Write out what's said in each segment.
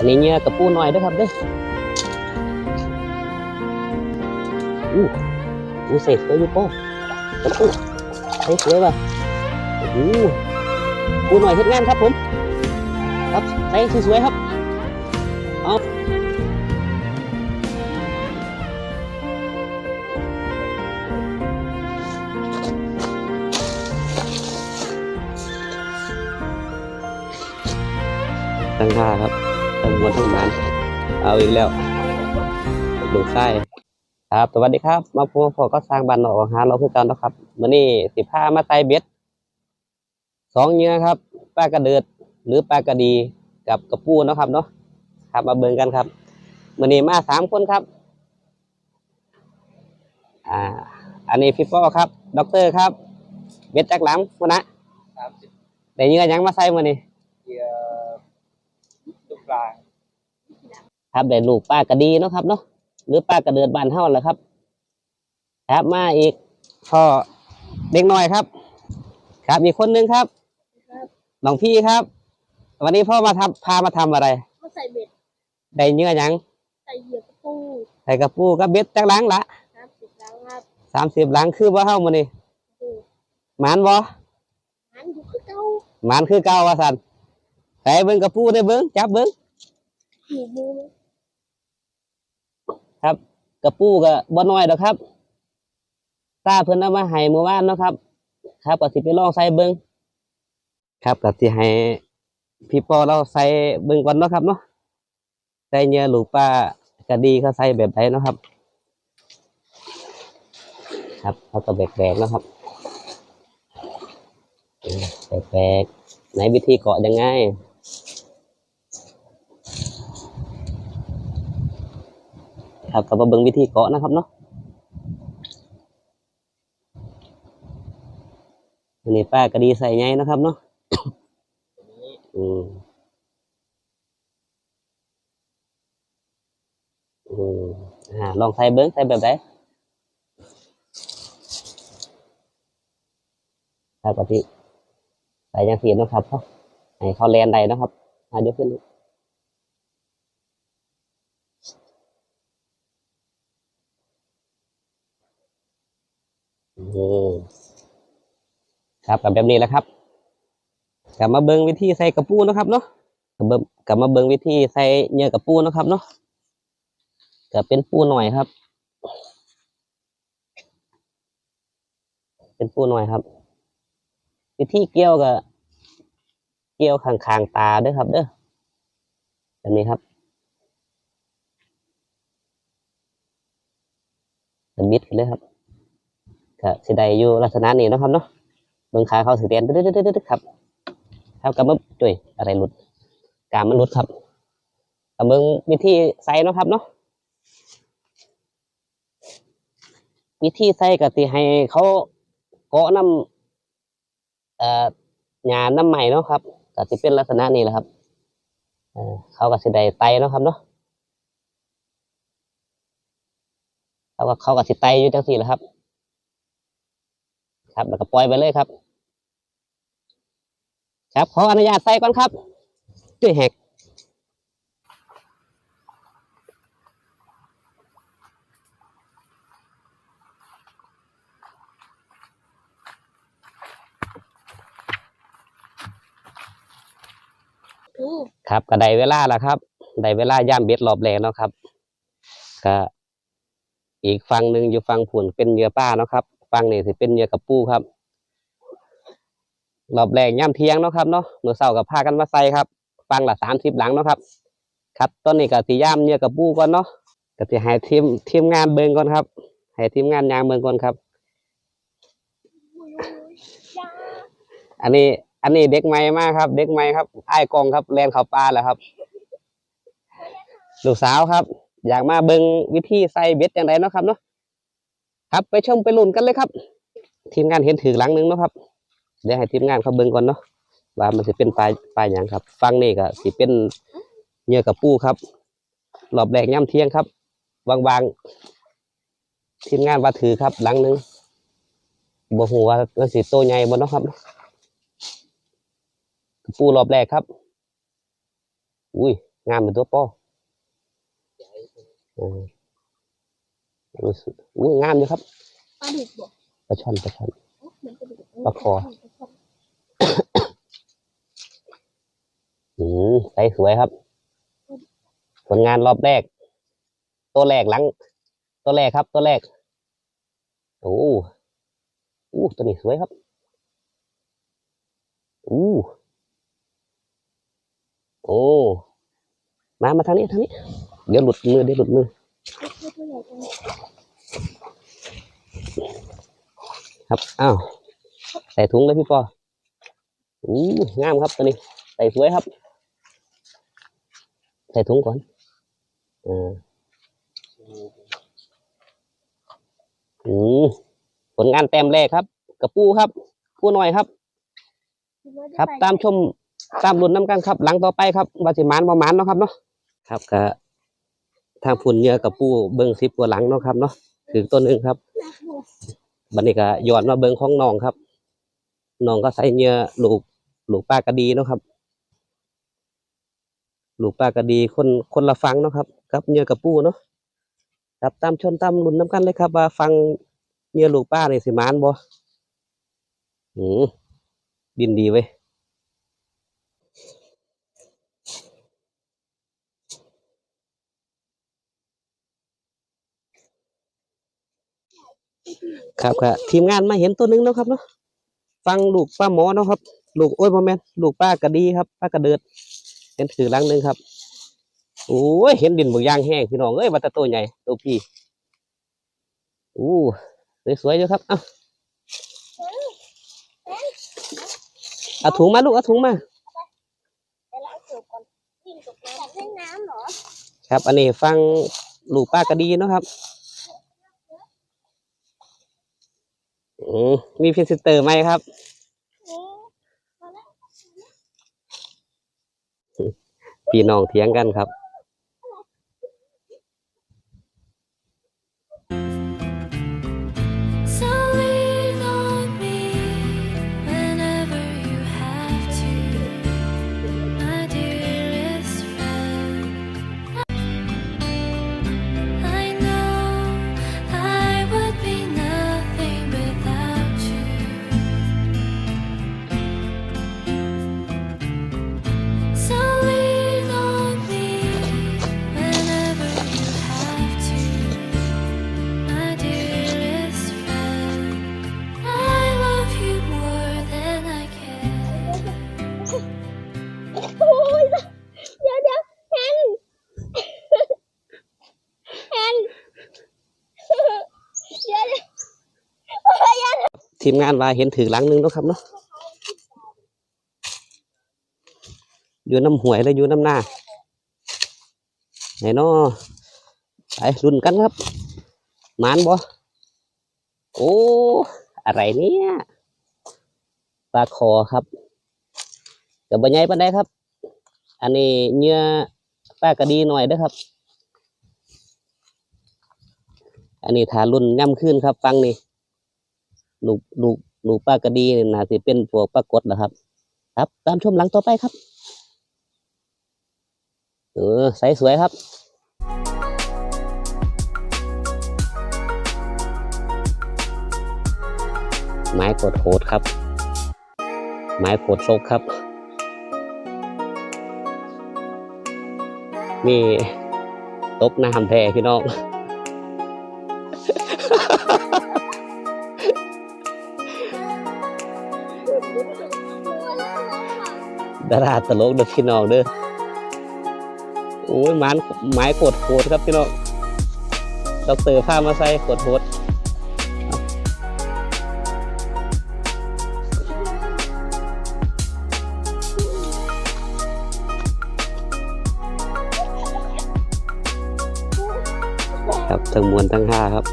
อันนี้เนี่ยกระปูหน่อยด้วยครับเด้ออู้อู้เสร็จเลยอยู่โป้กระปูใส่สวยป่ะโอ้โหปูหน่อยเฮ็ดงานครับผม ครับใส่สวยๆครับเอาตั้งท่าครับ ตั้งมวนทั้งมันเอาอีกแล้วดูไส้ครับสวัสดีครับ มาพบพอก็สร้างบ้านหนอกหาเราคือกันเนาะครับมื้อนี้สิพามาไต่เบ็ดสองเหยื่อครับปลากระเดิดหรือปลากระดีกับกระปูเนาะครับเนาะครับมาเบิ่งกันครับมื้อนี้มาสามคนครับ อ่า อันนี้พี่ป้อครับด็อกเตอร์ครับ เบ็ดจักหลังมื้อนะสามสิบได้เหยื่อหยังมาใส่มื้อนี้ เกียร์ลูกปลา ครับได้ลูกปลากระดีเนาะครับเนาะหรือปลากระเดือดบานเท่าแหละครับ ครับมาอีกพ่อเด็กน้อยครับ ครับอีกคนนึงครับน้องพี่ครับ วันนี้พ่อมาทำพามาทำอะไรมาใส่เบ็ดได้เหยื่อหยังใส่เหยื่อกระปูใส่กระปูกับเบ็ดจักหลังละน้ำสิบแล้วครับสามสิบหลังคือว่าเฮามื้อนี้ปูหมานบ่หันอยู่คือเก่าหมานคือเก่าว่าซั่นใส่เบิ่งกระปูได้เบิ่งจับเบิ่งหนีมือ เลยกระปูก็บ่น้อยดอกครับตาเพิ่นเอามาให้เมื่อวานเนาะครับ ครับก็สิไปลองใส่เบิ่งครับก็สิให้พี่ปอเราใส่เบิ่งก่อนเนาะครับเนาะใส่เหยื่อลูกปลากะดีเขาใส่แบบไหนเนาะครับ ครับเขาก็แบกๆเนาะครับแบกๆไหนวิธีเกาะยังไง ครับก็มาเบิ่งวิธีเกาะนะครับเนาะอันนี้ป้ากระดีใส่ไงนะครับเนาะอืมอืมอ่าลองใส่เบิ้งใส่แบบไหนครับกะทิใส่ยังสีนาะครับเขาให้เขาแลนใดนาะครับอ่ายกขึ้น ครับกับแบบนี้แหละครับกลับมาเบิ้งวิธีใส่กระปูนะครับเนาะกลับมากลับมาเบิ้งวิธีใส่เหยื่อกระปูนะครับเนาะก็เป็นปูหน่อยครับ เป็นปูหน่อยครับ วิธีเกี่ยวกับเกี่ยวข้างๆตาด้วยครับ เด้อแบบนี้ครับจะมิดเลยครับ ก็สิได้อยู่ลักษณะนี้นะครับเนาะเบิ่งขาเขาสิเตียนดึ๊ดๆๆครับครับกับมาจุยอะไรหลุดกามมันหลุดครับกับเบิ่งวิธีใส่เนาะครับเนาะวิธีใส่ก็สิให้เขาเกาะน้ำเอ่อหญ้าน้ำใหม่เนาะครับก็สิเป็นลักษณะนี้แหละครับเออเขาก็สิได้ไตเนาะครับเนาะเขาก็เขาก็สิไตอยู่จังซี่แหละครับ ครับแล้วก็ปล่อยไปเลยครับ ครับขออนุญาตใส่ก่อนครับด้วยแหกครับก็ได้เวลาแล้วครับได้เวลาย่ามเบ็ดรอบแรกเนาะครับ ก็อีกฝั่งหนึ่งอยู่ฝั่งผุนเป็นเหยื่อป้าเนาะครับ ฝั่งนี้สิเป็นเหยื่อกับปูครับรอบแรกย่ำเทียงเนาะครับเนาะเมื่อเช้ากับพากันมาใส่ครับ ฟังละสามสิบหลังเนาะครับ ครับตอนนี้ก็สิย่ำเนี่ยกับปูก่อนเนาะก็สิให้ทีมทีมงานเบิ่งก่อนครับให้ทีมงานยางเบิ่งก่อนครับ อันนี้ อันนี้เด็กใหม่มากครับ เด็กใหม่ครับไอ้กองครับแลนเขาปลาแล้วครับลูกสาวครับ อยากมาเบิ่งวิธีใส่เบ็ดอย่างไรเนาะครับเนาะ ครับไปชมไปลุ้นกันเลยครับ ทีมงานเห็นถือหลังหนึงเนาะครับ เดี๋ยวให้ทีมงานเขาเบิ่งก่อนเนาะว่ามันจะเป็นปลายปลายอย่างครับ ฟังนี่ก็สิเป็นเหยื่อกับปูครับรอบแรกย่ำเที่ยงครับวางๆทีมงานว่าถือครับหลังหนึงบ่ฮู้ว่ามันสิโตใหญ่บ่เนาะครับ ปูรอบแรกครับ อุ้ยงามเป็นตัวป้อ อืมอุ้ยสุดอุ้ยงามอยู่ครับปลาดุกบ่ปลาช่อนปลาช่อนเหมือนปลาดุกปลาคออืมใสสวยครับ ผลงานรอบแรก ตัวแรกหลัง ตัวแรกครับ ตัวแรกโอ้โอ้ตัวนี้สวยครับอู้โอ้ มา มาทางนี้ ทางนี้ เดี๋ยวหลุดมือ เดี๋ยวหลุดมือ ตัวใหญ่จัง ครับอ้าวใส่ถุงเลยพี่ปออู้งามครับตัวนี้ ใส่สวยครับ ใส่ถุงก่อนอ่าอืมผลงานแต้มแรกครับ กระปูครับปูหน่อยครับ ครับ ตามชมตามรุ่นน้ำกันครับ หลังต่อไปครับวาสิมานประมานเนาะครับเนาะครับก็ทางพุ่นเยื่อกับปูเบิ้งสิบกว่าหลังเนาะครับเนาะถึงตัวหนึ่งครับ บันนี้ก็ย้อนมาเบิ้งของน้องครับน้องก็ใส่เนื้อลูกลูกป้ากระดีเนาะครับลูกป้ากระดีคนคนละฟังเนาะครับกับเนื้อกระปูเนาะครับตามชนตามรุ่นน้ำกันเลยครับ ว่าฟังเนื้อลูกป้าในสิมานบ่อืมดินดีเว้ย ครับครับทีมงานมาเห็นตัวหนึงแล้วครับเนาะฟังลูกป้าหมอเนาะครับ ลูกโอ้ยพ่อแม่นลูกป้ากระดีครับ ป้ากระเดิดเห็นถือหลังหนึงครับโอ้ยเห็นดินบางอย่างแห้งพี่น้องเอ้ยว่าแต่ตัวใหญ่ตัวพี่อู้สวยๆอยู่ครับเอาเอาถุงมาลูกเอาถุงมาไปล้างเกลือก่อนวิ่งตกน้ำอยากเล่นน้ำเหรอครับ อันนี้ฟังลูกป้ากระดีเนาะครับ มมีพรีเซนเตอร์ไหมครับนี่พี่น้องเถียงกันครับ ทีมงานว่าเห็นถือหลังหนึงนะครับเนาะอยู่น้ำหวยและอยู่น้ำหน้าไหนเนาะไปรุ่นกันครับมานบ่โอ้อะไรเนี่ยปลาคอครับกับบใหญ่ปานใดครับ อันนี้เนื้อปลากระดีหน่อยเด้อครับ อันนี้ฐานรุ่นย่ำขึ้นครับ ฟังนี่ ลูกลูกลูกปลากระดีนี่นาสิเป็นพวกปลากดนะครับ ครับ ตามชมหลังต่อไปครับ เออใสสวยครับไม้กดโหดครับ ไม้โขดโซกครับ นี่ตบน้ำแท้พี่น้อง ดาราตลกเด้อพี่น้องเด้อโอ้ยมันไม้กดโหดครับพี่น้องดอกเตอร์พามาใส่กดโหดครับทั้งมวลทั้งห้าครับ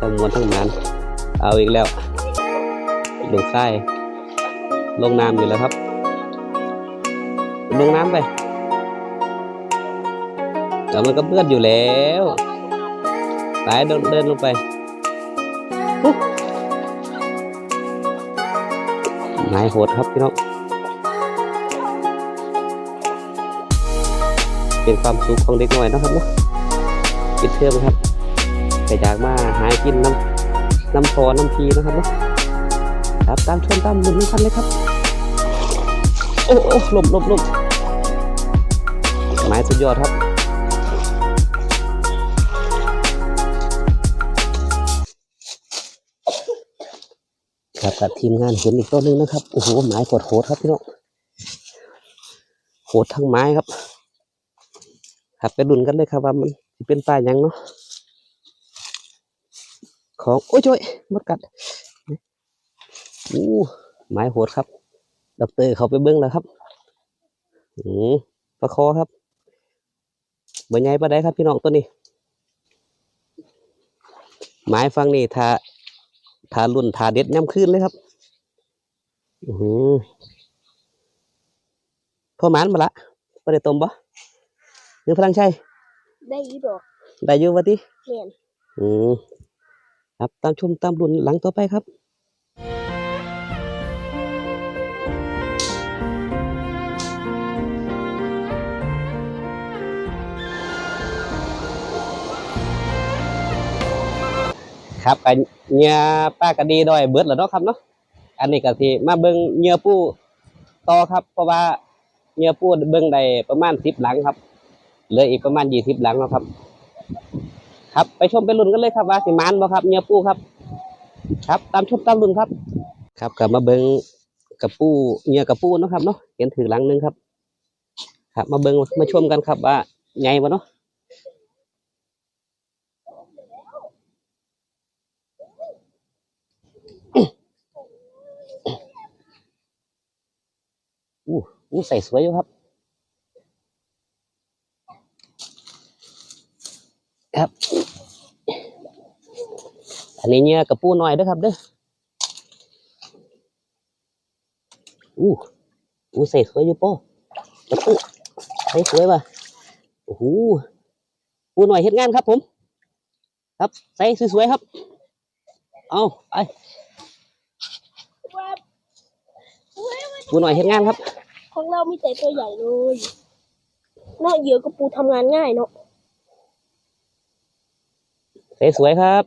ทั้งมวลทั้งหมันเอาอีกแล้วลูกไส้ลงน้ำอยู่แล้วครับ ลงน้ำไปเดี๋ยวมันก็เปื้อนอยู่แล้วไปเดินเดินลงไปนายโหดครับพี่น้อง เป็นความสุขของเด็กน้อยนะครับเนาะปิดเทอมครับไปอยากมาหากินน้ำน้ำพอน้ำพีนะครับเนาะครับตามชมตามลุ้นกันเลยครับ โอ้โอ้หลบหลบหลบ ม้สุดยอดครับ ครับกับทีมงานเห็นอีกตัวหนึ่งนะครับ โอ้โหไม้โหดโหดครับพี่น้องโหดทั้งไม้ครับครับไปดุนกันเลยครับว่ามันเป็นปลาหยังเนาะ ของ โอ้ยโอยมดกัดอู้ไม้โหดครับ ดอกเตอร์เขาไปเบิ้งแล้วครับ อืมปลาคอครับ บ่ใหญ่ปลาได้ครับพี่น้องตัวนี้ไม้ฟังนี่ถ้าถ้ารุ่นถ้าเด็ดย่ำขึ้นเลยครับอือหือพ่อหมานมาละประเดี๋ยวต้มปะหรือพลังชัยได้อีดอกได้อยู่วะติเรียนอืมครับตามชมตามรุ่นหลังต่อไปครับ ครับกันเหงื่อป้ากระดีดอยเบิดแล้วเนาะครับเนาะอันนี้ก็สิมาเบิ่งเหงื่อปูต่อครับ เพราะว่าเหงื่อปูเบิ่งได้ประมาณสิบหลังครับเหลืออีกประมาณยี่สิบหลังเนาะครับ ครับไปชมไปลุ้นกันเลยครับว่าสิมานบ่ครับเหงื่อปูครับ ครับ ตามชมตามลุ้นครับ ครับกลับมาเบิ่งกับปูเหงื่อกับปูเนาะครับเนาะเห็นถือหลังหนึงครับ ครับ มาเบิ่งมาชมกันครับว่าไงบ่เนาะ อู้ใส่สวยอยู่ครับ ครับ อันนี้เนี่ยกระปูหน่อยเด้อครับเด้ออู้อู้ใส่สวยอยู่ป้กระปูใส่สวยป่ะโอ้โหปูหน่อยเฮ็ดงานครับผม ครับใส่สวยๆครับ เอาไปปูหน่อยเฮ็ดงานครับ ของเรามีแต่ตัวใหญ่เลยเนาะเหยื่อกับปูทำงานง่ายเนาะใส่สวยครับ